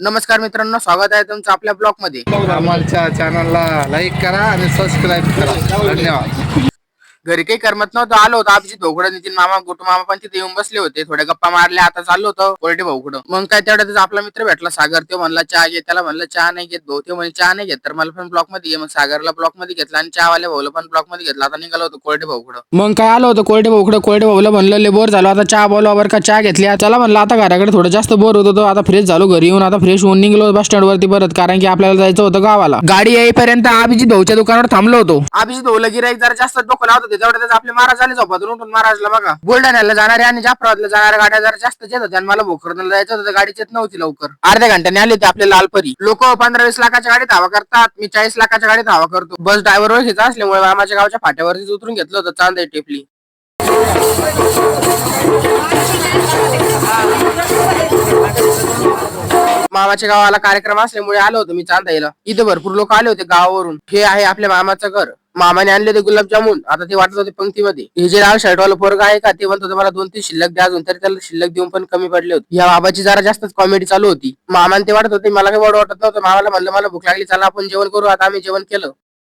नमस्कार मित्रांनो स्वागत आहे तुमचं आपल्या ब्लॉगमध्ये आमच्या चॅनलला लाईक करा आणि सबस्क्राईब करा. धन्यवाद. घरी काही करमत नव्हतं आलो होतो आमची धोकडं नितीन मामा गोटू मामा पण तिथे येऊन बसले होते. थोड्या गप्पा मारल्या आता चाललो होतो कोरडे भाऊकडं मग काय तेवढ्यातच आपला मित्र भेटला सागर तो म्हणला चहा घे. त्याला म्हणलं चहा नाही घेत भाऊ. ते म्हणे चहा नाही घेत. तर मला पण ब्लॉकमध्ये घे मग सागरला ब्लॉकमध्ये घेतला आणि चहावाल्या भाऊला पण ब्लॉकमध्ये घेतला. आता निघालो होतो कोरडे भाऊकडं मग काय आलो होतो कोरडे भाऊकडं कोरडे भाऊला म्हणलं ले बोर झालो. आता चहा बोलवा बरं का. चहा घेतली. त्याला म्हणलं आता घराकडे थोडं जास्त बोर होत होतो. आता फ्रेश झालो घरी येऊन. आता फ्रेश होऊन निघलो बस स्टँड वरती परत. कारण की आपल्याला जायचं होतं गावाला. गाडी येईपर्यंत अभिजित भाऊच्या दुकानावर थांबलो होतो. अभिजित भाऊला गिराईक जरा जास्त डोकं लावत होते. म्हणजे तेवढ्यात आपले महाराज आले झोपातून उठून महाराजला बघा. बुलढाण्याला जाणारे आणि जाफराबादला जाणाऱ्या गाड्या जरा जास्त येतात आणि मला भोकर जायचं होतं गाडीच येत नव्हती लवकर. अर्ध्या घंट्याने आले ते आपले लालपरी लोक पंधरा वीस लाखाच्या गाडीत हवा करतात. मी चाळीस लाखाच्या गाडीत हवा करतो. बस ड्रायव्हर ओळखीचा असल्यामुळे मामाच्या गावच्या फाट्यावरतीच उतरून घेतलं होतं चांदे टेपली. मामाच्या गावाला कार्यक्रम असल्यामुळे आलो होतो मी चांदाईला. इथे भरपूर लोक आले होते गावावरून. हे आहे आपल्या मामाचं घर. मामाने आणले होते गुलाबजामुन. आता ते वाटत होते पंक्तीमध्ये. हे जे लाल शर्ट पोरग आहे का ते म्हणत मला दोन तीन शिल्लक द्या अजून. तरी त्याला शिल्लक देऊन पण कमी पडले होते. या बाबाची जरा जास्तच कॉमेडी चालू होती. मामाने ते वाटत होते मला काही वाट वाटत नव्हतं. मामाला म्हणलं मला भूक लागली चला आपण जेवण करू. आता आम्ही जेवण केलं.